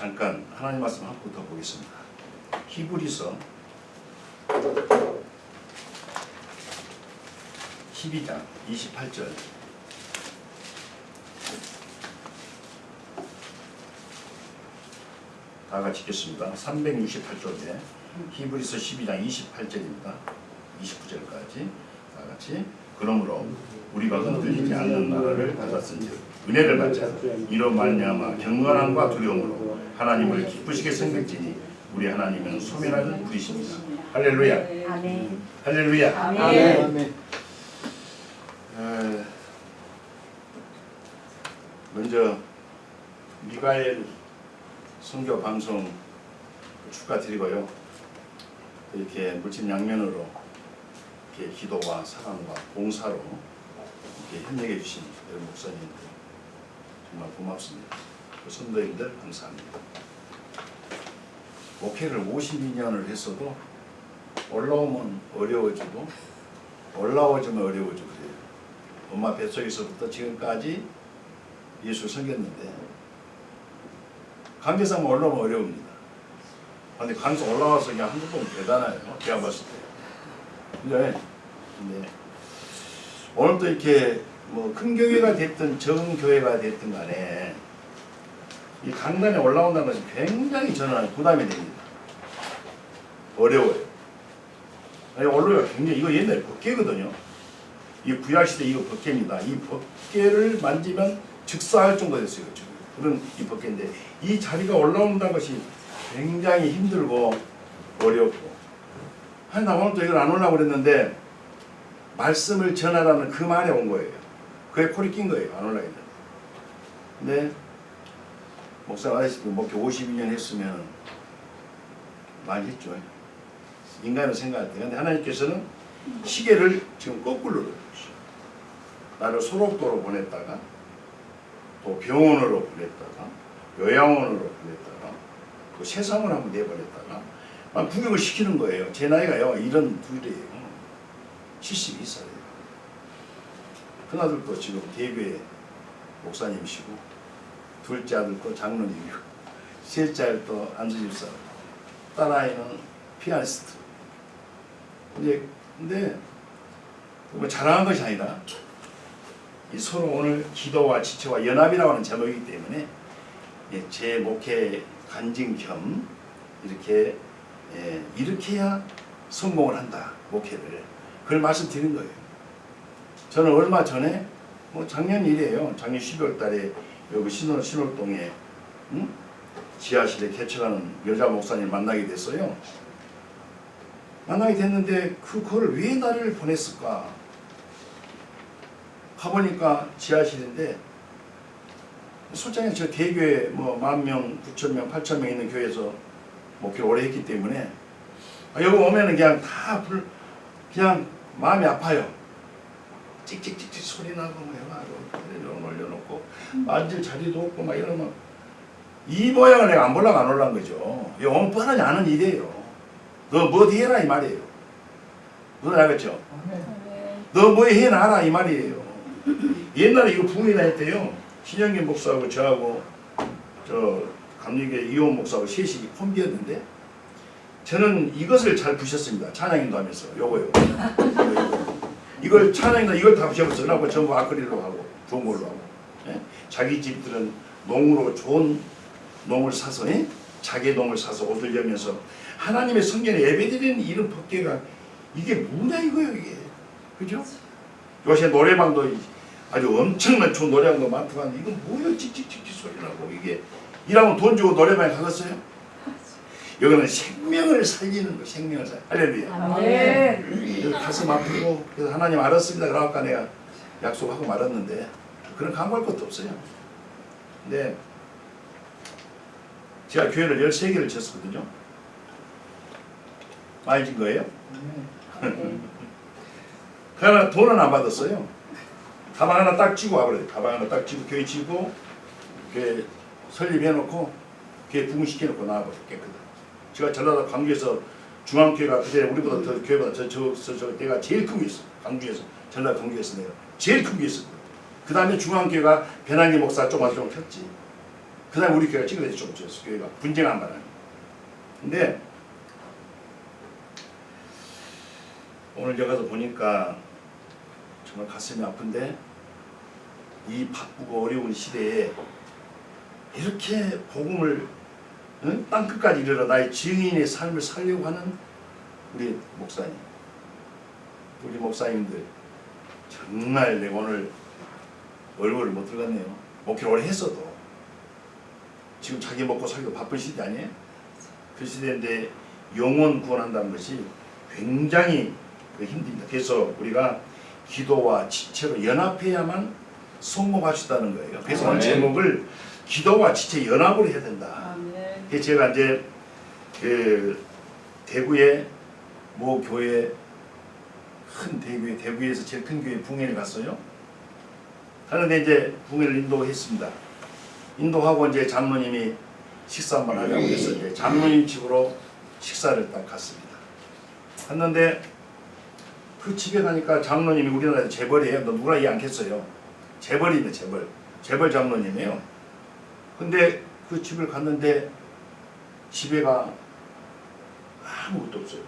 잠깐 하나님 말씀 한번 더 보겠습니다. 히브리서 12장 28절 다 같이 읽겠습니다. 368쪽에 히브리서 12장 28절입니다. 29절까지 다 같이 그러므로 우리가 흔들리지 않는 나라를 받았은즉 은혜를 받자 이로 말미암아 경건함과 두려움으로 하나님을 기쁘시게 섬길지니 우리 하나님은 소멸하는 분이십니다. 할렐루야. 아멘. 할렐루야. 아멘. 에, 먼저 미가엘 선교 방송 축하드리고요. 이렇게 물질양면으로 이렇게 기도와 사랑과 봉사로 이렇게 협력해 주신 여러분 목사님들 정말 고맙습니다. 그 선도님들 감사합니다. 목회를 52년을 했어도 올라오면 어려워지고 올라오지면 어려워지고 그래요. 엄마 뱃속에서부터 지금까지 예수 섬겼는데 관계상 올라오면 어려웁니다. 근데 관계 올라와서 그냥 한두 번 대단해요. 제가 봤을 때. 근데, 근데 오늘도 이렇게 뭐 큰 교회가 됐든 적은 교회가 됐든 간에 이 강단에 올라온다는 것이 굉장히 저는 부담이 됩니다. 어려워요. 아니 올라가 굉장히 이거 옛날에 법계거든요. 이 구약 시대 이거 법계입니다. 이 법계를 만지면 즉사할 정도 됐어요. 지금. 그런 이 법계인데 이 자리가 올라온다는 것이 굉장히 힘들고 어렵고 아니 나 오늘 또 이걸 안 올라고 그랬는데 말씀을 전하라는 그 말에 온 거예요. 그게 콜이 낀 거예요. 안 있는. 근데 목사 아시피 목회 52년 했으면 많이 했죠. 인간을 생각할 때. 근데 하나님께서는 시계를 지금 거꾸로 돌려주셔. 나를 소록도로 보냈다가 또 병원으로 보냈다가 요양원으로 보냈다가 또 세상을 한번 내보냈다가 막 구경을 시키는 거예요. 제 나이가요. 이런 둘이에요. 72살이에요. 큰아들도 지금 대교회 목사님이시고 둘째 아들도 장로님이고 셋째 아들도 안수집사 딸아이는 피아니스트 이제 근데 뭐 자랑한 것이 아니라 이 서로 오늘 기도와 지체와 연합이라고 하는 제목이기 때문에 예, 제 목회 간증 겸 이렇게 예, 이렇게 해야 성공을 한다 목회를 그걸 말씀드린 거예요. 저는 얼마 전에 뭐 작년 일이에요. 작년 12월 달에 여기 신월 신월동에 응? 지하실에 개척하는 여자 목사님 만나게 됐어요. 만나게 됐는데 그 그걸 왜 나를 보냈을까? 가보니까 지하실인데 솔직히 저 대교회 뭐만 명, 구천 명, 팔천 명 있는 교회에서 목회를 오래 했기 때문에 아, 여기 오면은 그냥 다 불, 그냥 마음이 아파요. 찍찍찍찍 소리 나고 뭐 해가지고 앉을 자리도 없고 막 이러면 이 모양을 내가 안 보려고 안 올라간 거죠. 이 오면 뻔하지 않은 일이에요. 너뭐 해라 이 말이에요. 무슨 알겠죠? 너뭐 해놔라 이 말이에요. 옛날에 이거 부인이나 했대요. 신영기 목사하고 저하고 저 감리교 이호 목사하고 셋이 콤비였는데 저는 이것을 잘 부셨습니다. 찬양인도 하면서 요거요. 요거, 요거. 이걸 찬양인도 이걸 다 부셔버렸어요. 전부 아크릴로 하고 좋은 걸로 하고 예? 자기 집들은 농으로 좋은 농을 사서 예? 자기 농을 사서 여면서 하나님의 성전에 예배드리는 이런 법계가 이게 뭐냐 이거예요 이게 그죠? 요새 노래방도 아주 엄청난 좋은 노래방도 많더만 이건 뭐야 찍찍찍찍 소리 나고 이게 일하면 돈 주고 노래방에 가겠어요? 여기는 생명을 살리는 거 생명을 살 할렐루야 아멘. 여기 가슴 아프고 그래서 하나님 알았습니다 그러니까 내가 약속하고 말았는데 그런 강구할 것도 없어요 근데 제가 교회를 13개를 쳤거든요 많이 진 거예요? 그러나 돈은 안 받았어요. 가방 하나 딱 쥐고 와버려요. 가방 하나 딱 쥐고 교회 쥐고 교회 설립해놓고 교회 부흥시켜놓고 나와버려 깨끗하게. 제가 전라도 광주에서 중앙교회가 그때 우리보다 더 교회보다 저, 저, 저, 저 내가 제일 큰게 있어. 광주에서 전라도 광주에서 내가 제일 큰게 있어. 그 다음에 중앙교회가 배낭기 목사 좀 와서 좀 폈지. 그 다음에 우리 교회가 찌그러져 좁혀졌어 교회가 분쟁한 바람에 근데 오늘 여기 가서 보니까 정말 가슴이 아픈데 이 바쁘고 어려운 시대에 이렇게 복음을 응? 땅끝까지 이르러 나의 증인의 삶을 살려고 하는 우리 목사님 우리 목사님들 정말 내가 오늘 얼굴을 못 들어갔네요 목회를 오래 했어도 지금 자기 먹고 살기도 바쁜 시대 아니에요? 그 시대인데 영혼 구원한다는 것이 굉장히 그 힘듭니다. 그래서 우리가 기도와 지체로 연합해야만 성공할 수 있다는 거예요. 그래서 오늘. 제목을 기도와 지체 연합으로 해야 된다. 아멘. 그래서 제가 이제 그 대구의 모 교회 큰 대교회 대구에서 제일 큰 교회 붕해를 갔어요. 가는데 이제 붕해를 인도했습니다. 인도하고 이제 장로님이 식사 한번 하자고 해서 이제 장로님 집으로 식사를 딱 갔습니다. 갔는데 그 집에 가니까 장로님이 우리나라에 재벌이에요. 너 누구나 이해 않겠어요. 재벌이네 재벌. 재벌 장로님이에요. 근데 그 집을 갔는데 집에가 아무것도 없어요.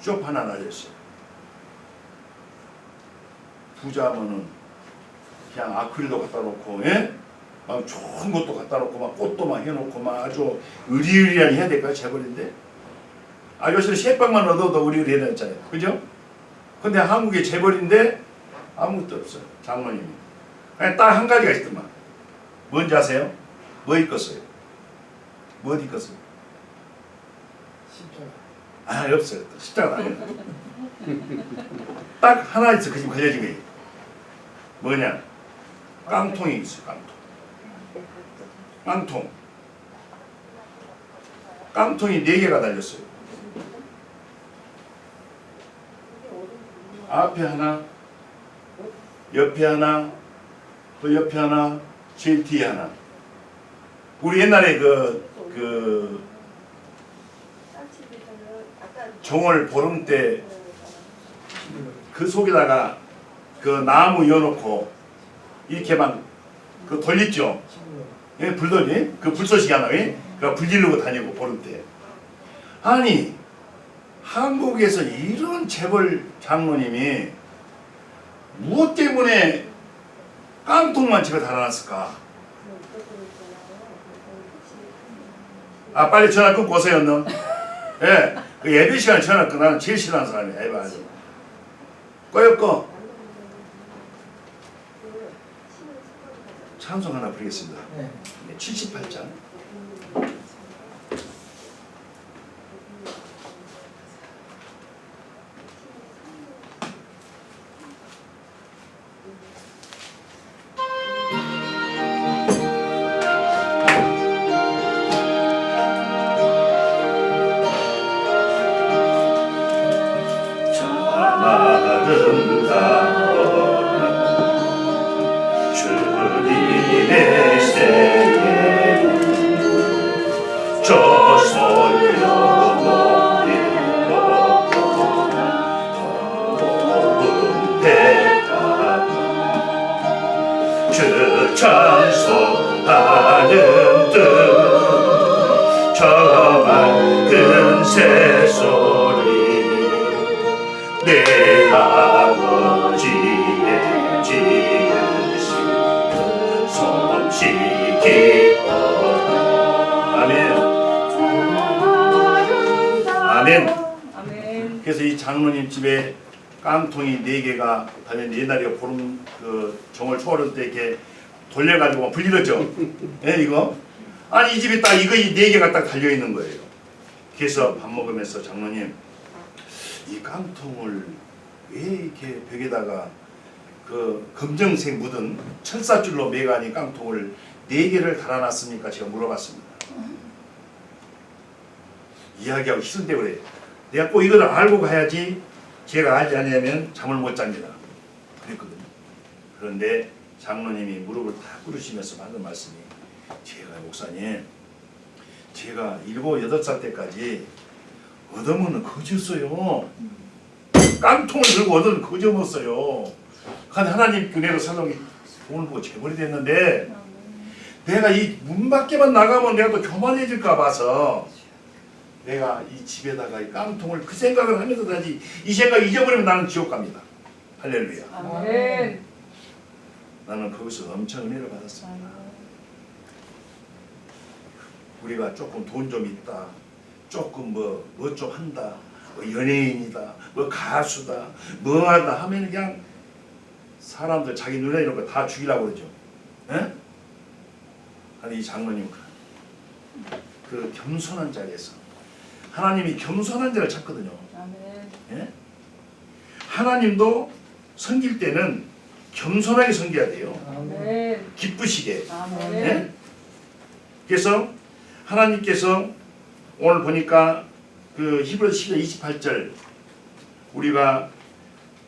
쇼 하나 날렸어요. 부자면은 그냥 아크릴도 갖다 놓고, 예? 막 좋은 것도 갖다 놓고, 막 꽃도 막 해놓고, 막 아주 의리의리하게 해야 될까요? 재벌인데? 아저씨는 셰빵만 얻어도 의리의리해야 되잖아요. 그죠? 근데 한국의 재벌인데 아무것도 없어요. 장모님이. 그냥 딱 한 가지가 있더만. 뭔지 아세요? 뭐 입었어요? 뭐 어디 입었어요? 아 없어요. 또 십자가 아니에요. 딱 하나 있어 그집 걸려진 게 뭐냐? 깡통이 있어요. 깡통. 깡통. 깡통이 네 개가 달렸어요. 앞에 하나, 옆에 하나, 또 옆에 하나, 제일 뒤에 하나. 우리 옛날에 그, 그, 정월 보름 때 그 속에다가 그 나무 이어놓고 이렇게만 그 돌렸죠. 예, 불돌이 그 불쏘시개 하나, 예? 그불 지르고 다니고 보름 때. 아니 한국에서 이런 재벌 장로님이 무엇 때문에 깡통만 집에 달아놨을까? 아 빨리 전화 끊고 오세요, 너. 예, 그 예배 시간 전화 끊. 나는 제일 싫어하는 사람이야, 예배 아주. 꺼요 꺼. 찬송 하나 부르겠습니다. 네. 네, 78장. 새소리 내 아버지의 지으신 솜씨 기뻐 아멘 아멘 아멘. 그래서 이 장로님 집에 깡통이 네 개가 달린 옛날에 보름 그 정월 초월 때 이렇게 돌려가지고 막 불리었죠. 예 이거 아니 이 집에 딱 이거 이 네 개가 딱 달려 있는 거예요. 그래서 밥 먹으면서 장로님 이 깡통을 왜 이렇게 벽에다가 그 검정색 묻은 철사줄로 매가니 깡통을 네 개를 달아놨습니까? 제가 물어봤습니다. 이야기하고 싫은데 그래. 내가 꼭 이거를 알고 가야지 제가 알지 않으면 잠을 못 잡니다. 그랬거든요. 그런데 장로님이 무릎을 탁 꿇으시면서 하는 말씀이 제가 목사님 제가 일곱 여덟 살 때까지 얻어먹는 거지였어요. 깡통을 들고 얻어는 거지였어요. 근데 하나님 은혜로 살롱이 돈을 보고 재벌이 됐는데 내가 이 문 밖에만 나가면 내가 또 교만해질까 봐서 내가 이 집에다가 이 깡통을 그 생각을 하면서 다지 이 생각 잊어버리면 나는 지옥 갑니다. 할렐루야. 아멘. 나는 거기서 엄청 은혜를 받았습니다. 우리가 조금 돈 좀 있다, 조금 뭐 뭐 좀 한다, 뭐 연예인이다, 뭐 가수다, 뭐 하다 하면 그냥 사람들 자기 눈에 이런 거 다 죽이려고 그러죠. 예? 아니 이 장로님 그 겸손한 자리에서 하나님이 겸손한 자를 찾거든요. 아멘. 예? 하나님도 섬길 때는 겸손하게 섬겨야 돼요. 아멘. 기쁘시게. 아멘. 예? 그래서 하나님께서 오늘 보니까 그 히브리서 10장 28절 우리가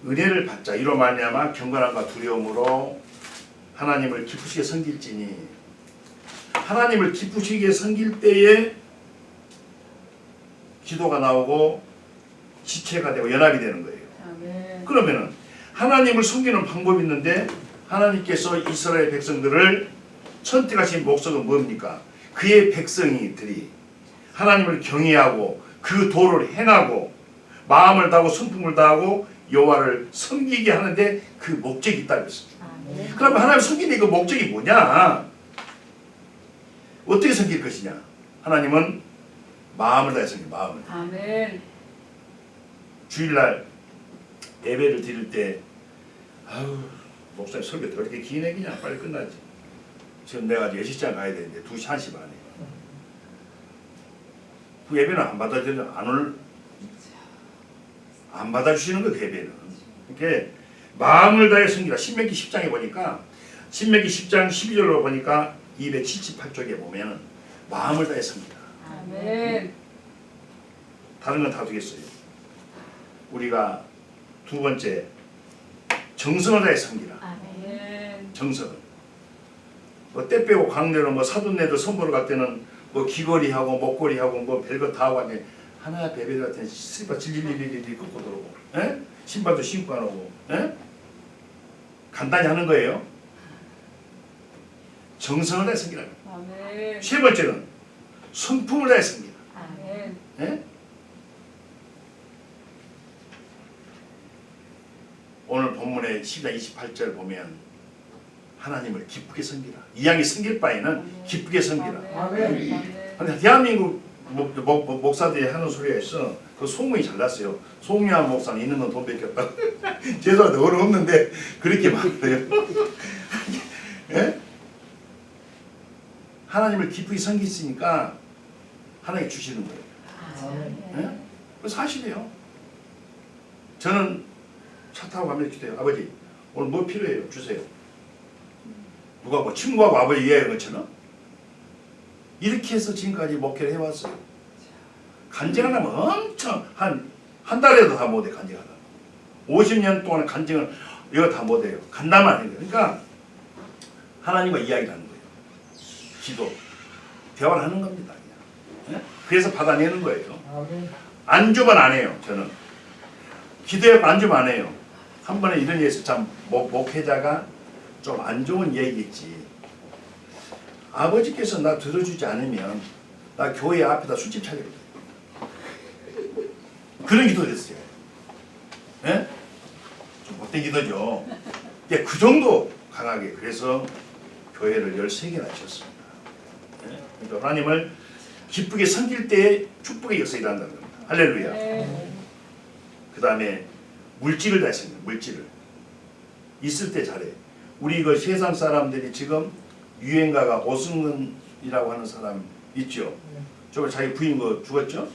은혜를 받자 이로 말미암아 경건함과 두려움으로 하나님을 기쁘시게 섬길지니 하나님을 기쁘시게 섬길 때에 기도가 나오고 지체가 되고 연합이 되는 거예요. 아멘. 그러면은 하나님을 섬기는 방법이 있는데 하나님께서 이스라엘 백성들을 선택하신 목적은 뭡니까? 그의 백성이들이 하나님을 경외하고 그 도를 행하고 마음을 다하고 성품을 다하고 여호와를 섬기게 하는데 그 목적이 있다고 했습니다. 아멘. 그러면 하나님 섬기는 그 목적이 뭐냐? 어떻게 섬길 것이냐? 하나님은 마음을 다해 섬겨 마음을. 아멘. 주일날 예배를 드릴 때 아우 목사님 설교 더 이렇게 기네 그냥 빨리 끝나지 지금 내가 아직 6시간 가야 되는데 2시 1시 반에 그 예배는 안 받아주는 안올 안 받아주시는 거그 예배는 이렇게 마음을 다해 섬기라 신명기 10장에 보니까 신명기 10장 12절로 보니까 278쪽에 보면은 마음을 다해 섬기라 아멘. 다른 건다 되겠어요. 우리가 두 번째 정성을 다해 섬기라. 아멘. 정성을. 뭐때 빼고 광내로 뭐 사돈네들 선보러 갈 때는 뭐 귀걸이하고 목걸이하고 뭐 별거 다 하고 하니 하나 베베 같은 슬퍼 질질질질질 끄고 들어오고 에? 신발도 신고 안 오고 에? 간단히 하는 거예요. 정성을 다해 섬기라. 아멘. 세 번째는 성품을 다해 섬기라. 아멘. 예? 오늘 본문의 10장 28절 보면 하나님을 기쁘게 섬기라. 이왕이 섬길 바에는 기쁘게 섬기라. 근데 대한민국 목, 목, 목- 목사들이 하는 소리가 있어. 그 소문이 잘 났어요. 송미한 목사는 있는 건 돈 뺏겼다. 죄송한데 어른 없는데 그렇게 말해요. 예? 하나님을 기쁘게 섬기시니까 하나님 주시는 거예요. 아멘. 그 사실이에요. 저는 차 타고 가면 기도해요. 아버지 오늘 뭐 필요해요? 주세요. 누가 뭐 친구하고 아버지 이해하는 것처럼 이렇게 해서 지금까지 목회를 해왔어요. 간증을 하면 엄청 한 한 달에도 다 못해 간증하다. 50년 동안 간증을 이거 다 못해요. 간다만 아니에요. 그러니까 하나님과 이야기를 하는 거예요. 기도 대화를 하는 겁니다. 그냥. 예? 그래서 받아내는 거예요. 안 주면 안 해요. 저는 기도에 안 주면 안 해요. 한 번에 이런 얘기해서 참 목, 목회자가 좀 안 좋은 얘기겠지. 아버지께서 나 들어주지 않으면 나 교회 앞에다 술집 차리거든. 그런 기도 됐어요. 예? 좀 못된 기도죠. 예, 그 정도 강하게 그래서 교회를 13개나 지었습니다. 예? 그러니까 하나님을 기쁘게 섬길 때에 축복의 역사 일어난다는 겁니다. 할렐루야. 아멘. 그 다음에 물질을 다했습니다. 물질을 있을 때 잘해. 우리 그 세상 사람들이 지금 유행가가 오승근이라고 하는 사람 있죠. 저거 자기 부인 거 죽었죠.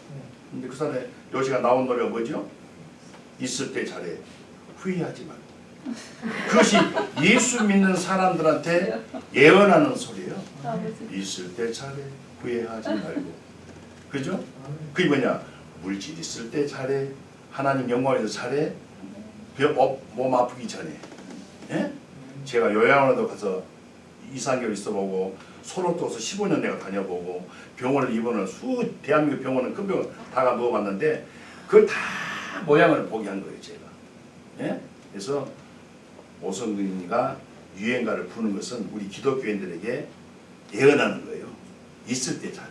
근데 그 사람의 요시가 나온 노래가 뭐죠? 있을 때 잘해. 후회하지 말고. 그것이 예수 믿는 사람들한테 예언하는 소리예요. 아버지. 있을 때 잘해. 후회하지 말고. 그죠? 그게 뭐냐? 물질 있을 때 잘해. 하나님 영광에서 잘해. 병- 어, 몸 아프기 전에. 예? 제가 요양원에도 가서 2, 3개월 있어보고 소로토서 15년 내가 다녀보고 병원을 입원을 수 대한민국 병원은 큰 병원 다가 누워봤는데 그걸 다 모양을 보게 한 거예요 제가. 예? 그래서 오성근이가 유행가를 부는 것은 우리 기독교인들에게 예언하는 거예요. 있을 때 잘해.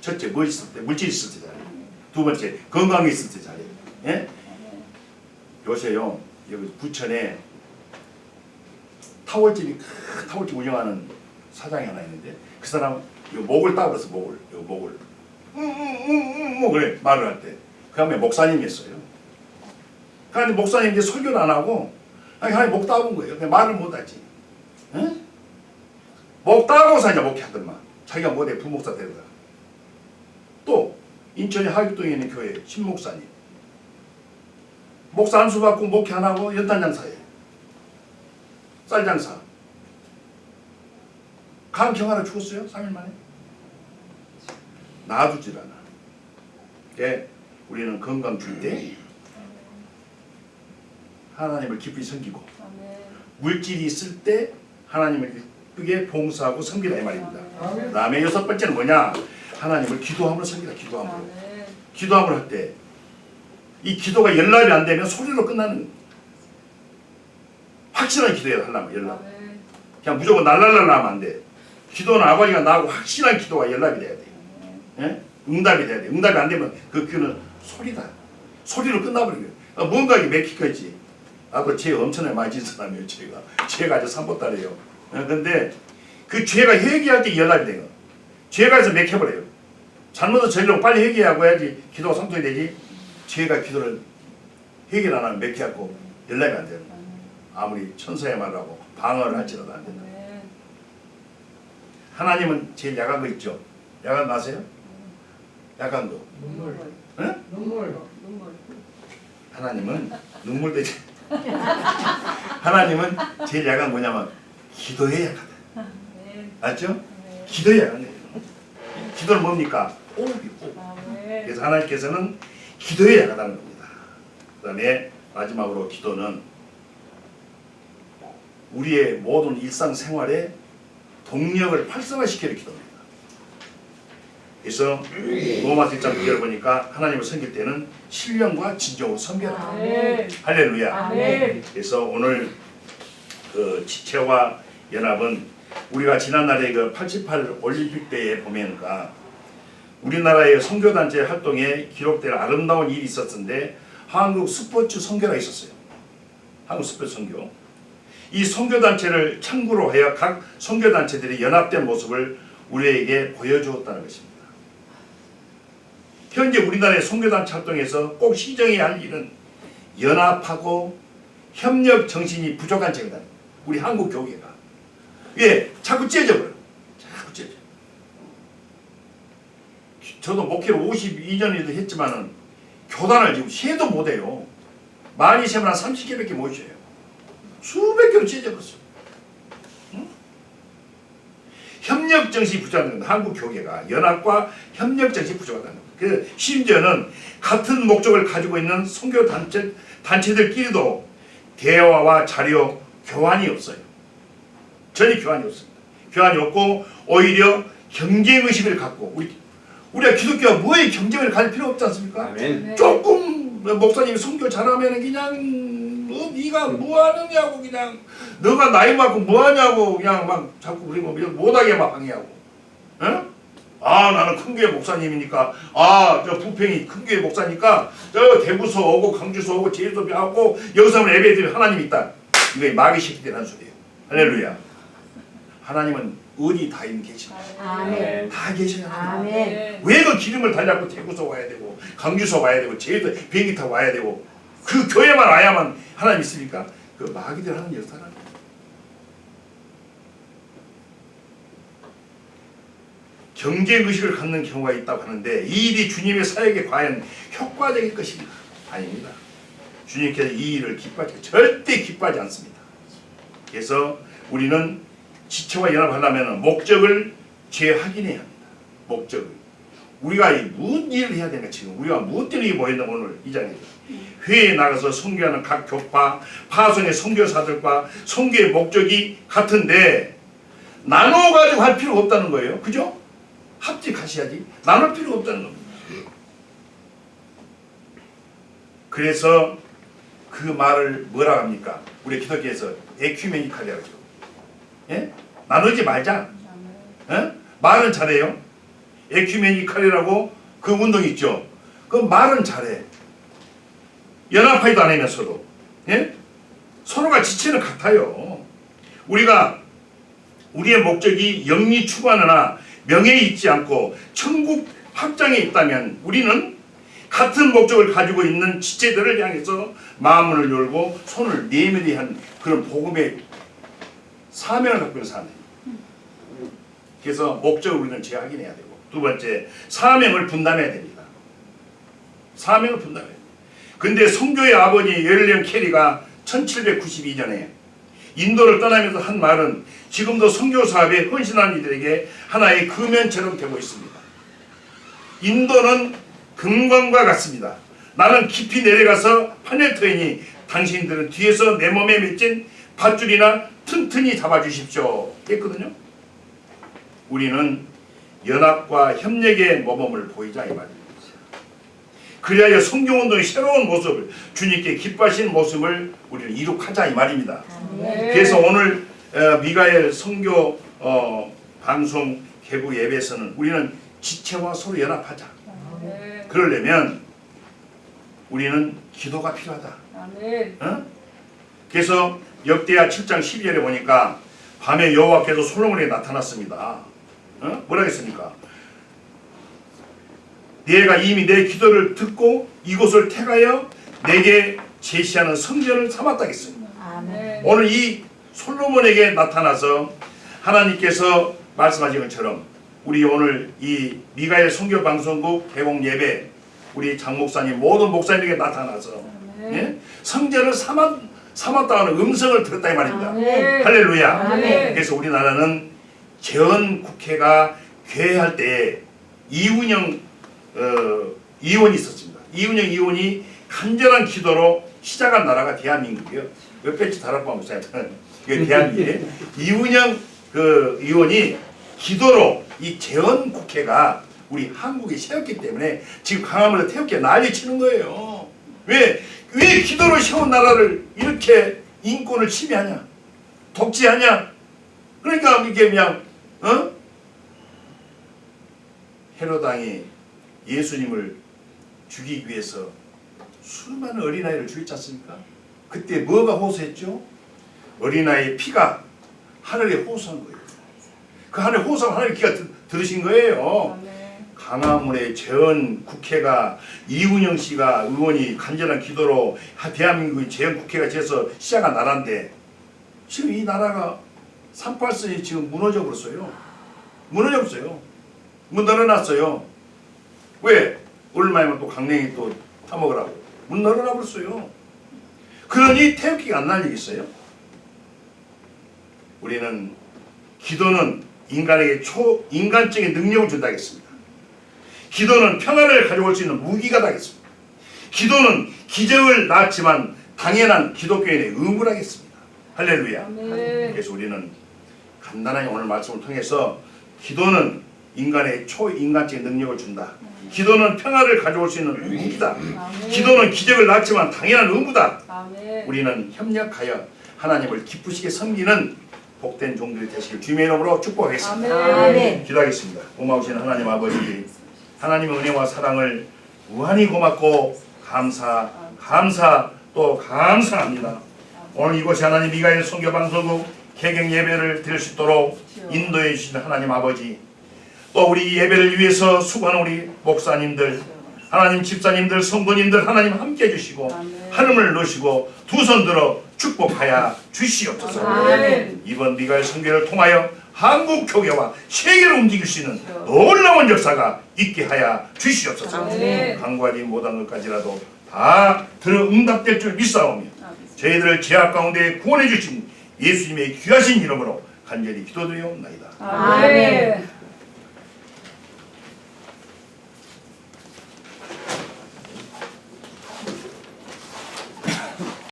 첫째 뭐 있을 때 물질 있을 때 잘해. 두 번째 건강이 있을 때 잘해. 예? 요새요 여기 부천에 타월집이 큰 타월집 운영하는 사장이 하나 있는데 그 사람 요 목을 따버렸어 목을 요 목을 응응응응 그래 말을 할 때 그 다음에 목사님이었어요. 그런데 목사님 이제 설교를 안 하고 아니 하나님 목 따본 거예요. 그냥 말을 못 하지. 응? 목 따고 사냐 목회 하더만 자기가 뭐대 부목사 되더라. 또 인천의 하육동에 있는 교회 신목사님 목사 안수 받고 목회 안 하고 연탄 장사예요. 쌀 장사. 간경 하나 죽었어요. 3일 만에. 놔두질 않아. 예, 우리는 건강 줄 때 하나님을 깊이 섬기고. 물질이 있을 때 하나님을 크게 봉사하고 섬기라 이 말입니다. 그 다음에 여섯 번째는 뭐냐? 하나님을 기도함으로 섬기라 기도함으로. 기도함을 할때 이 기도가 연락이 안 되면 소리로 끝나는. 확실한 기도해야 하려면 연락. 아멘. 그냥 무조건 날랄랄라 하면 안 돼. 기도는 아버지가 나하고 확실한 기도가 연락이 돼야 돼. 예? 응답이 돼야 돼. 응답이 안 되면 그 귀는 소리다. 소리로 거예요. 아, 뭔가 이게 맥히겠지. 나도 죄 엄청나게 많이 진 사람이에요. 죄가. 죄가 아주 삼보따래요. 어, 근데 그 죄가 회개할 때 연락이 돼요. 죄가 해서 맥혀버려요. 잘못을 저지르고 빨리 회개하고 해야지 기도가 성통이 되지. 죄가 기도를 회개를 안 하면 맥혀갖고 연락이 안 돼요. 아무리 천사의 말하고 방어를 할지라도 안 된다. 아멘. 하나님은 제일 야간 거 있죠. 야간 아세요? 야간 거. 눈물 응? 눈물 눈물. 하나님은 눈물 대지. 하나님은 제일 야간 뭐냐면 기도에 약하다. 아멘. 맞죠? 아멘. 기도에 약한 거예요. 기도는 뭡니까? 호흡이고. 아멘. 그래서 하나님께서는 기도에 약하다는 겁니다. 그 다음에 마지막으로 기도는 우리의 모든 일상생활에 동력을 활성화시키는 기도입니다. 그래서 로마서 1장 9절 보니까 하나님을 섬길 때는 신령과 진정으로 섬겨라. 아멘. 할렐루야. 아멘. 그래서 오늘 그 지체와 연합은 우리가 지난날에 그 88 올림픽 때에 보면가 우리나라의 선교단체 활동에 기록될 아름다운 일이 있었는데 한국 스포츠 선교가 있었어요. 한국 스포츠 선교. 이 선교단체를 창구로 하여 각 선교단체들이 연합된 모습을 우리에게 보여주었다는 것입니다. 현재 우리나라의 선교단체 활동에서 꼭 시정해야 할 일은 연합하고 협력 정신이 부족한 죄다. 우리 한국 교회가. 왜? 자꾸 째져버려. 자꾸 째져. 저도 목회를 52년에도 했지만은 교단을 지금 세도 못해요. 많이 세면 한 30개밖에 못 쉬어요. 수백 개로 째져버렸어. 응? 협력 정신이 부족한 겁니다. 한국 교회가 연합과 협력 정신이 부족하다는 겁니다. 그 심지어는 같은 목적을 가지고 있는 선교 단체 단체들끼리도 대화와 자료 교환이 없어요. 전혀 교환이 없습니다. 교환이 없고 오히려 경쟁 의식을 갖고 우리 우리가 기독교가 뭐에 경쟁을 가질 필요 없지 않습니까? 아멘 조금 목사님이 선교 잘하면 그냥 너 네가 뭐 하느냐고 그냥. 너가 나이 많고 뭐 하냐고 그냥 막 자꾸 우리 뭐 못하게 막 방해하고. 응? 아 나는 큰 교회 목사님이니까. 아 저 부평이 큰 교회 목사니까. 저 대구서 오고 강주서 오고 제주도 하고 여기서 하면 예배 드리면 하나님 있다. 이거 마귀 하는 소리예요. 할렐루야. 하나님은 은이 다 있는 계시다 아멘. 다 계셔요 하나님. 아멘. 왜그 기름을 달라고 대구서 와야 되고 강주서 와야 되고 제주도 비행기 타고 와야 되고 그 교회만 와야만 하나님 있습니까? 그 마귀들 하는 역사는 경쟁 의식을 갖는 경우가 있다고 하는데 이 일이 주님의 사역에 과연 효과적일 것입니다. 아닙니다. 주님께서 이 일을 기뻐하지 절대 기뻐하지 않습니다. 그래서 우리는 지체와 연합하려면 목적을 재확인해야 합니다. 목적을. 우리가 이 무슨 일을 해야 되는가 지금 우리가 무엇 때문에 모였나 오늘 이 자리에 회에 나가서 선교하는 각 교파 파송의 선교사들과 선교의 목적이 같은데 나눠 가지고 할 필요가 없다는 거예요. 그죠? 합직하셔야지 나눌 필요가 없다는 겁니다. 그래서 그 말을 뭐라 합니까? 우리 기독교에서 에큐메니칼이라고 하죠. 예? 나누지 말자. 아멘. 말은 잘해요. 에큐메니칼이라고 그 운동 있죠. 그 말은 잘해. 연합하지도 않으면서도 예? 서로가 지체는 같아요. 우리가 우리의 목적이 영리 추구하느나 명예에 있지 않고 천국 확장에 있다면 우리는 같은 목적을 가지고 있는 지체들을 향해서 마음을 열고 손을 내밀히 한 그런 복음의 사명을 갖고 있는 사람들. 그래서 목적을 우리는 재확인해야 되고 두 번째 사명을 분담해야 됩니다. 사명을 분담해야 됩니다. 근데 성교의 아버지 열리언 캐리가 1792년에 인도를 떠나면서 한 말은 지금도 선교 사업에 헌신한 이들에게 하나의 금연처럼 되고 있습니다. 인도는 금광과 같습니다. 나는 깊이 내려가서 판을 터이니 당신들은 뒤에서 내 몸에 맺힌 밧줄이나 튼튼히 잡아주십시오. 했거든요. 우리는 연합과 협력의 모범을 보이자 이 말입니다. 그리하여 성경운동의 새로운 모습을 주님께 기뻐하시는 모습을 우리는 이룩하자 이 말입니다. 네. 그래서 오늘 어, 미가엘 성교 어, 방송 개부 예배에서는 우리는 지체와 서로 연합하자. 아멘. 그러려면 우리는 기도가 필요하다. 아멘. 어? 그래서 역대하 7장 12절에 보니까 밤에 여호와께서 솔로몬에게 나타났습니다. 어? 뭐라 했습니까? 내가 이미 내 기도를 듣고 이곳을 택하여 내게 제시하는 성전을 삼았다 했습니다. 아멘. 오늘 이 솔로몬에게 나타나서 하나님께서 말씀하신 것처럼 우리 오늘 이 미가엘 성교 방송국 개봉 예배 우리 장 목사님 모든 목사님에게 나타나서. 예? 성전을 삼았, 삼았다는 음성을 들었다 이 말입니다. 아멘. 할렐루야. 아멘. 그래서 우리나라는 재헌 국회가 개회할 때 이운영 어, 의원이 있었습니다. 이운영 의원이 간절한 기도로 시작한 나라가 대한민국이요. 몇 페이지 달아봐 보세요. 이게 대한민국. 이운영 그 의원이 기도로 이 재헌 국회가 우리 한국에 세웠기 때문에 지금 강화문에 태극기 난리 치는 거예요. 왜? 왜 기도로 세운 나라를 이렇게 인권을 침해하냐? 독재하냐? 그러니까 이게 그냥 어? 헤로당이 예수님을 죽이기 위해서 수많은 어린아이를 죽였지 않습니까? 그때 뭐가 호소했죠? 어린아이의 피가 하늘에 호소한 거예요. 그 하늘에 호소한 하나님 귀가 들- 들으신 거예요. 강화문의 재헌 국회가 이훈영 씨가 의원이 간절한 기도로 하- 대한민국의 재헌 국회가 돼서 시작한 나라인데 지금 이 나라가 38선이 지금 무너져 버렸어요. 무너져 버렸어요. 문 열어놨어요. 왜? 얼마면 또 강냉이 또 타먹으라고. 문 열어놔 버렸어요. 그러니 태극기가 안 날리겠어요? 우리는 기도는 인간에게 초 인간적인 능력을 준다겠습니다. 기도는 평화를 가져올 수 있는 무기가 되겠습니다. 기도는 기적을 낳았지만 당연한 기독교인의 의무라겠습니다. 할렐루야. 아멘. 그래서 우리는 간단하게 오늘 말씀을 통해서 기도는 인간의 초인간적인 능력을 준다. 기도는 평화를 가져올 수 있는 무기다. 기도는 기적을 낳았지만 당연한 의무다. 아멘. 우리는 협력하여 하나님을 기쁘시게 섬기는 복된 종들이 되시길 주님의 이름으로 축복하겠습니다. 아멘. 기도하겠습니다. 고마우신 하나님 아버지, 하나님의 은혜와 사랑을 무한히 고맙고 감사, 감사 또 감사합니다. 오늘 이곳이 하나님 미가엘 선교 방송국 개경 예배를 드릴 수 있도록 인도해 주신 하나님 아버지, 또 우리 예배를 위해서 수고하는 우리 목사님들, 하나님 집사님들, 성도님들 하나님 함께 해주시고. 하늘을 넣으시고 두 손 들어 축복하여 주시옵소서. 아멘. 이번 미가엘 선교를 통하여 한국 교회와 세계를 움직일 수 있는 놀라운 역사가 있게 하여 주시옵소서. 한 가지 못한 것까지라도 다 들어 응답될 줄 믿사오며 저희들을 죄악 가운데 구원해 주신 예수님의 귀하신 이름으로 간절히 기도드리옵나이다. 아멘.